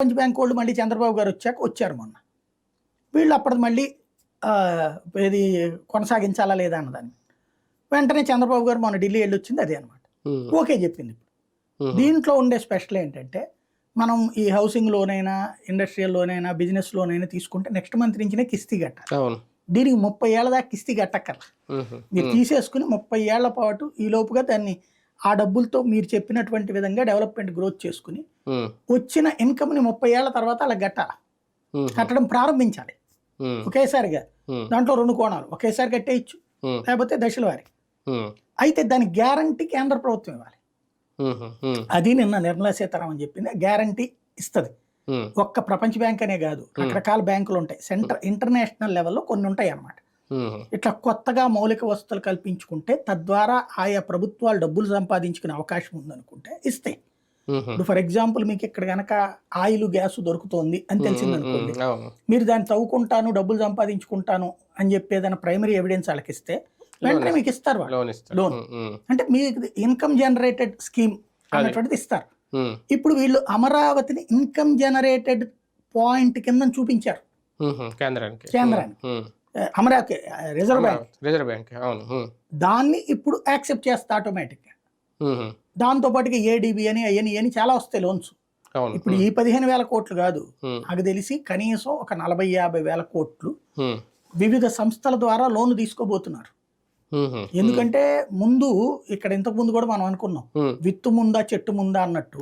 ప్రపంచ బ్యాంక్ వాళ్ళు మళ్ళీ చంద్రబాబు గారు వచ్చాక వచ్చారు మొన్న. వీళ్ళు అప్పటిది మళ్ళీ ఇది కొనసాగించాలా లేదా అన్నదాన్ని. వెంటనే చంద్రబాబు గారు మొన్న ఢిల్లీ వెళ్ళి వచ్చింది అదే అనమాట ఓకే చెప్పింది ఉమ్, దీంట్లో ఉండే స్పెషల్ ఏంటంటే మనం ఈ హౌసింగ్ లోనైనా ఇండస్ట్రియల్ లోనైనా బిజినెస్ లోనైనా తీసుకుంటే నెక్స్ట్ మంత్ నుంచినే కిస్తీ కట్టాలి. దీనికి ముప్పై ఏళ్ళ దాకా కిస్తీ కట్టక్కర్ల. మీరు తీసేసుకుని ముప్పై ఏళ్ళ పాటు ఈ లోపుగా దాన్ని ఆ డబ్బులతో మీరు చెప్పినటువంటి విధంగా డెవలప్మెంట్ గ్రోత్ చేసుకుని వచ్చిన ఇన్కమ్ని ముప్పై ఏళ్ళ తర్వాత అలా కట్టాలి? ఉమ్, కట్టడం ప్రారంభించాలి. ఒకేసారిగా దాంట్లో రెండు కోణాలు. ఒకేసారి కట్టేయచ్చు లేకపోతే దశల వారి. అయితే దాని గ్యారంటీ కేంద్ర ప్రభుత్వం ఇవ్వాలి. అది నిన్న నిర్మలా సీతారామన్ చెప్పింది. గ్యారంటీ ఇస్తుంది. ఒక్క ప్రపంచ బ్యాంక్ అనే కాదు. రకరకాల బ్యాంకులు ఉంటాయి. సెంటర్ ఇంటర్నేషనల్ లెవెల్లో కొన్ని ఉంటాయి అన్నమాట ఇట్లా కొత్తగా మౌలిక వసతులు కల్పించుకుంటే తద్వారా ఆయా ప్రభుత్వాలు డబ్బులు సంపాదించుకునే అవకాశం ఉందనుకుంటే ఇస్తాయి ఉమ్, ఇప్పుడు ఫర్ ఎగ్జాంపుల్ మీకు ఇక్కడ గనక ఆయిల్ గ్యాస్ దొరుకుతోంది అని తెలిసింది అనుకోండి. మీరు దాన్ని తవ్వుకుంటాను డబ్బులు సంపాదించుకుంటాను అని చెప్పి ఏదైనా ప్రైమరీ ఎవిడెన్స్ వాళ్ళకి ఇస్తే వెంటనే మీకు ఇస్తారు లోన్ అంటే మీకు ఇన్కమ్ జనరేటెడ్ స్కీమ్ అన్నటువంటిది ఇస్తారు. ఇప్పుడు వీళ్ళు అమరావతిని ఇన్కమ్ జనరేటెడ్ పాయింట్ కింద చూపించారు. కేంద్రానికి. కేంద్రానికి. ఆ, రిజర్వ్ బ్యాంక్. రిజర్వ్ బ్యాంక్ అవును దాన్ని ఇప్పుడు యాక్సెప్ట్ చేస్తా ఆటోమేటిక్గా. ఉమ్, దాంతో పాటుగా ఏడీబీ అని అయ్యని అని చాలా వస్తాయి లోన్స్. ఇప్పుడు ఈ పదిహేను వేల కోట్లు కాదు. నాకు తెలిసి కనీసం ఒక నలభై యాభై వేల కోట్లు వివిధ సంస్థల ద్వారా లోన్లు తీసుకోబోతున్నారు. ఎందుకంటే ముందు ఇక్కడ ఇంతకు ముందు కూడా మనం అనుకున్నాం. విత్తు ముందా చెట్టు ముందా అన్నట్టు.